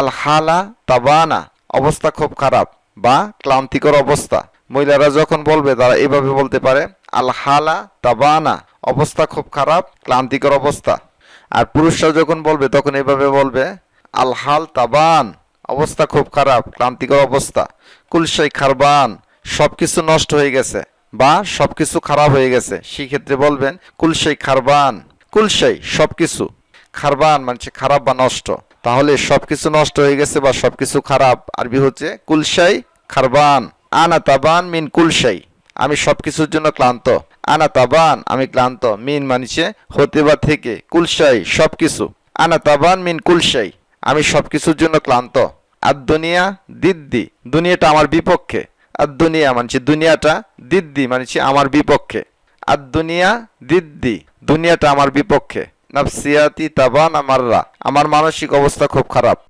আল হালা তাবানা, অবস্থা খুব খারাপ বা ক্লান্তিকর অবস্থা। মহিলারা যখন বলবে, তারা এভাবে বলতে পারে আল হালা তাবানা, অবস্থা খুব খারাপ, ক্লান্তিকর অবস্থা। আর পুরুষরা যখন বলবে, তখন এভাবে বলবে আল হাল তাবান, অবস্থা খুব খারাপ, ক্লান্তিকর অবস্থা। কুলসাই খারবান, সবকিছু নষ্ট হয়ে গেছে বা সবকিছু খারাপ হয়ে গেছে। সেক্ষেত্রে বলবেন কুলসাই খারবান কুলসাই সবকিছু। খারবান মানে খারাপ বা নষ্ট। তাহলে সবকিছু নষ্ট হয়ে গেছে বা সবকিছু খারাপ। আরবি হচ্ছে কুলসাই খারবান। আনা তাবান মিন কুলসাই আমি সবকিছুর জন্য ক্লান্ত। আনা তাবান, আমি ক্লান্ত। মিন মানিছে হতে বা থেকে। কুলসাই সবকিছু। আনা তাবান মিন কুলসাই আমি সবকিছুর জন্য ক্লান্ত। আর দুনিয়া দিদ্দি। দুনিয়াটা আমার বিপক্ষে। আর দুনিয়া মানছি দুনিয়াটা, দিদ্দি মানছি আমার বিপক্ষে। আর দুনিয়া দিদ্দি। দুনিয়াটা আমার বিপক্ষে। নাফসিয়াতি তাবান আমাররা আমার মানসিক অবস্থা খুব খারাপ।